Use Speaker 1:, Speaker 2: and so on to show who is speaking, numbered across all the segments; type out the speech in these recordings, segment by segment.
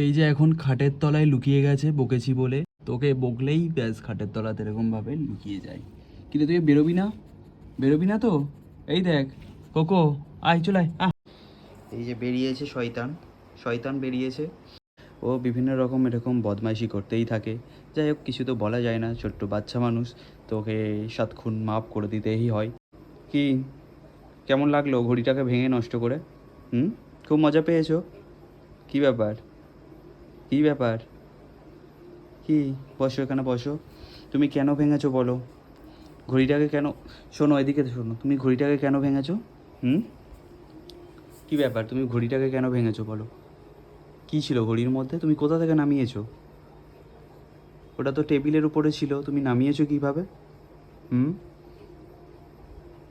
Speaker 1: এই যে এখন খাটের তলায় লুকিয়ে গেছে, বকেছি বলে। তোকে বকলেই ব্যাস খাটের তলাতে এরকমভাবে লুকিয়ে যায়। কিন্তু তুই বেরোবি না? বেরোবি না তো? এই দেখ, কোকো, আয়, চলে আয় এই যে বেরিয়েছে শয়তান শয়তান বেরিয়েছে। ও বিভিন্ন রকম এরকম বদমাইশি করতেই থাকে। যাই হোক, কিছু তো বলা যায় না, ছোট্ট বাচ্চা মানুষ। তোকে সাত খুন মাফ করে দিতেই হয়। কি? কেমন লাগল ঘড়িটাকে ভেঙে নষ্ট করে? হুম? খুব মজা পেয়েছ? কি ব্যাপার? কি ব্যাপার? কি? বসো এখানে, বসো। তুমি কেন ভেঙেছো বলো? ঘড়িটাকে কেন, শোনো এদিকে শোনো, তুমি ঘড়িটাকে কেন ভেঙেছো? হুম? কি ব্যাপার? তুমি ঘড়িটাকে কেন ভেঙেছো বলো? কি ছিল ঘড়ির মধ্যে? তুমি কোথা থেকে নামিয়েছো? ওটা তো টেবিলের উপরে ছিল, তুমি নামিয়েছো কীভাবে? হুম?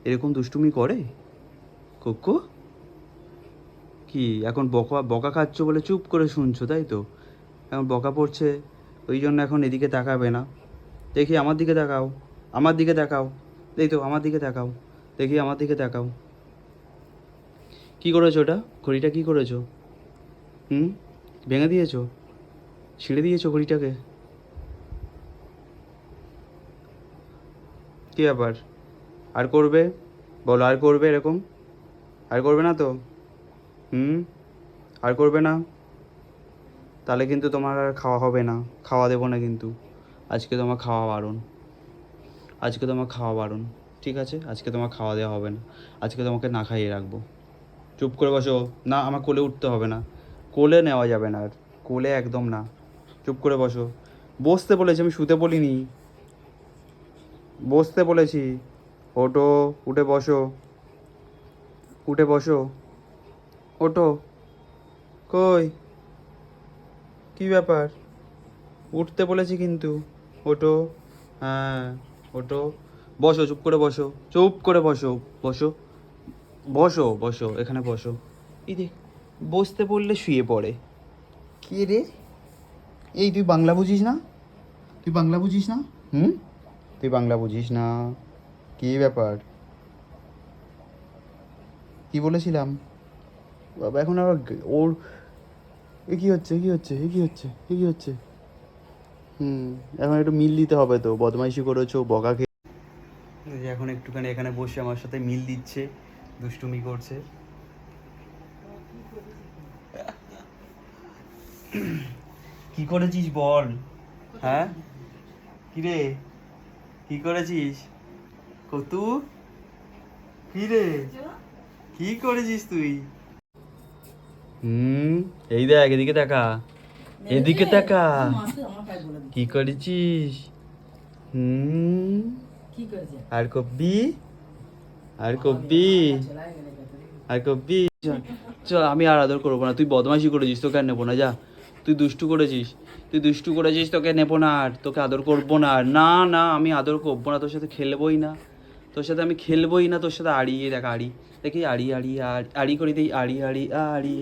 Speaker 1: এরকম দুষ্টুমি করে? কোকো কি, এখন বকা বকা খাচ্ছ বলে চুপ করে শুনছো, তাই তো? এখন বকা পড়ছে, ওই জন্য এখন এদিকে তাকাবে না। দেখি আমার দিকে তাকাও, আমার দিকে তাকাও। এই তো আমার দিকে তাকাও, দেখি আমার দিকে তাকাও। কি করেছ ওটা? ঘড়িটা কি করেছ? হুম? ভেঙে দিয়েছ? ছিঁড়ে দিয়েছ ঘড়িটাকে? কি ব্যাপার? আর করবে? বলো, আর করবে এরকম? আর করবে না তো? হুম? আর করবে না? তাহলে কিন্তু তোমার আর খাওয়া হবে না। খাওয়া দেবো না কিন্তু। আজকে তোমার খাওয়া বারণ। আজকে তোমার খাওয়া বারণ। ঠিক আছে? আজকে তোমার খাওয়া দেওয়া হবে না। আজকে তোমাকে না খাইয়ে রাখব। চুপ করে বসো। না, আমার কোলে উঠতে হবে না। কোলে নেওয়া যাবে না আর। কোলে একদম না। চুপ করে বসো। বসতে বলেছি, আমি শুতে বলিনি। বসতে বলেছি। ওটো উঠে বসো। উঠে বসো। ওটো কই? কি ব্যাপার? উঠতে বলেছি কিন্তু। ওটো হ্যাঁ ওটো বসো, চুপ করে বসো। চুপ করে বসো। বসো। বসো বসো। এখানে বসো। এই দেখ, বসতে বললে শুয়ে পড়ে। কি রে? এই তুই বাংলা বুঝিস না? তুই বাংলা বুঝিস না? হুম? তুই বাংলা বুঝিস না। কি ব্যাপার? কি বলেছিলাম? বাবা, এখন আবার ওর এ কি হচ্ছে কি হচ্ছে এ কি হচ্ছে এ কি হচ্ছে। হুম এখন একটু মিল দিতে হবে তো বদমাইশি করেছ বকা খেয়ে এই যে এখন একটুখানি এখানে বসে আমার সাথে মিল দিচ্ছে দুষ্টুমি করছে। কি করেছিস বল? হ্যাঁ? কি রে কি করেছিস? কতু কি রে কি করেছিস তুই? হুম এই দেখ এদিকে তাকা এদিকে তাকা কি করেছিস? হুম। আর কব্বি? আর কব্বি? আর কব্বি? চল, আমি আর আদর করব না। তুই বদমাইশি করেছিস তোকে আর নেব না যা। তুই দুষ্টু করেছিস। তুই দুষ্টু করেছিস তোকে নেব না আর। তোকে আদর করব না আর। না না আমি আদর করব না তোর সাথে খেলবোই না। তোর সাথে আমি খেলবোই না তোর সাথে আড়িয়ে দেখ আড়ি দেখি আড়ি আড়ি আড়ি করে দিই আড়ি আড়ি আড়ি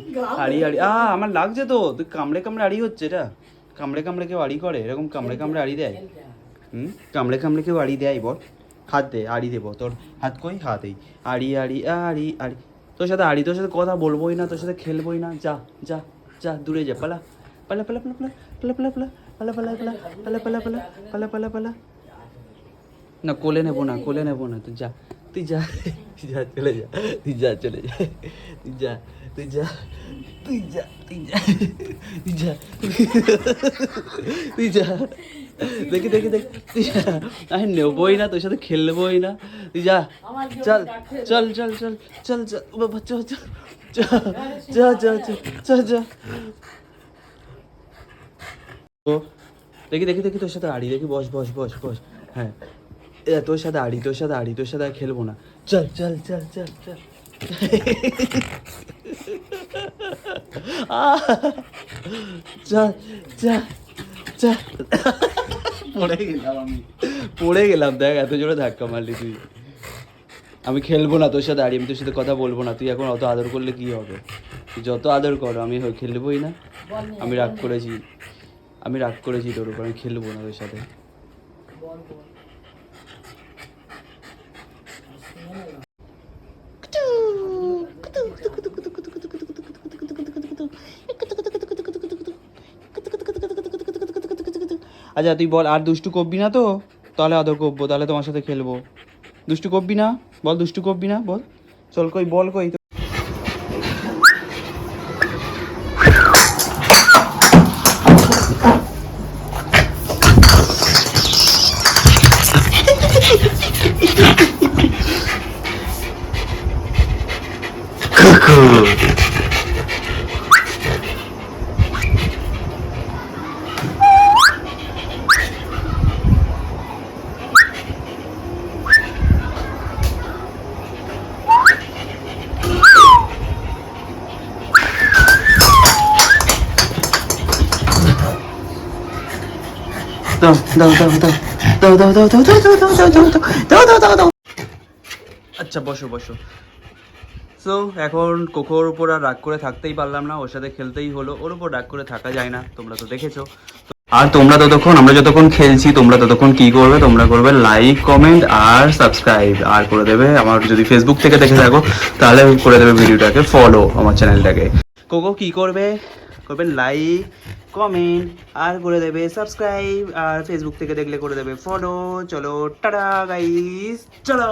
Speaker 1: আড়ি আড়ি আ আমার লাগছে তো তুই কামড়ে কামড়ে আড়ি হচ্ছে এটা কামড়ে কামড়ে কেউ আড়ি করে এরকম কামড়ে কামড়ে আড়ি দেয় হুম কামড়ে কামড়ে কেউ আড়ি দেয় বল হাত দে আড়ি দেবো তোর হাত কই হাত এই আড়ি আড়ি আড়ি আড়ি তোর সাথে আড়ি তোর সাথে কথা বলবোই না তোর সাথে খেলবোই না যা যা যা দূরে যা পালা পালা পালা পালা পালা পালা পালা পালা পালা পালা পালা পালা পালা পালা পালা পালা না কোলে নেব না কোলে নেব না তুই যা তুই যা তুই যা চলে যা তুই যা চলে যা তুই যা তুই যা তুই যা তুই যা তুই যা তুই যা দেখি দেখি দেখ তুই যা আমি নেবই না তোর সাথে খেলবই না তুই যা চল চল চল চল চল চল বাবা চল চল যা যা যা যা ও দেখি দেখি দেখি তোর সাথে আড়ি দেখি বস বস বস বস হ্যাঁ তোর সাথে আড়ি তোর সাথে আড়ি তোর সাথে আর খেলব না। চল চল চল চল চল। চল চল চল। পড়ে গেলাম আমি। পড়ে গেলাম দেখ এত জোরে ধাক্কা মারলি তুই। আমি খেলব না তোর সাথে আড়ি আমি তোর সাথে কথা বলব না। তুই এখন অত আদর করলে কি হবে? যত আদর করো আমি খেলবোই না। আমি রাগ করেছি। আমি রাগ করেছি তোর উপর আমি খেলব না তোর সাথে। আচ্ছা তুই বল, আর দুষ্টু করবি না তো? তাহলে আদর করব, তাহলে তোমার সাথে খেলব। দুষ্টু করবি না? বল, দুষ্টু করবি না? বল। চল কই, বল কই। দাও দাও দাও দাও দাও দাও দাও দাও দাও দাও দাও দাও দাও দাও দাও দাও দাও আচ্ছা বসো বসো সো এখন কোকোর উপর আর রাগ করে থাকতেই পারলাম না ওর সাথে খেলতেই হলো ওর উপর রাগ করে থাকা যায় না তোমরা তো দেখেছ আর তোমরা ততক্ষণ আমরা যতক্ষণ খেলছি তোমরা ততক্ষণ কি করবে তোমরা করবে লাইক কমেন্ট আর সাবস্ক্রাইব আর করে দেবে আমার যদি ফেসবুক থেকে দেখে থাকো তাহলে করে দেবে ভিডিওটাকে ফলো আমার চ্যানেলটাকে কোকো কি করবে করবেন লাইক কমেন্ট আর করে দেবে সাবস্ক্রাইব আর ফেসবুক থেকে দেখলে করে দেবে ফলো চলো, টাটা গাইস চলো।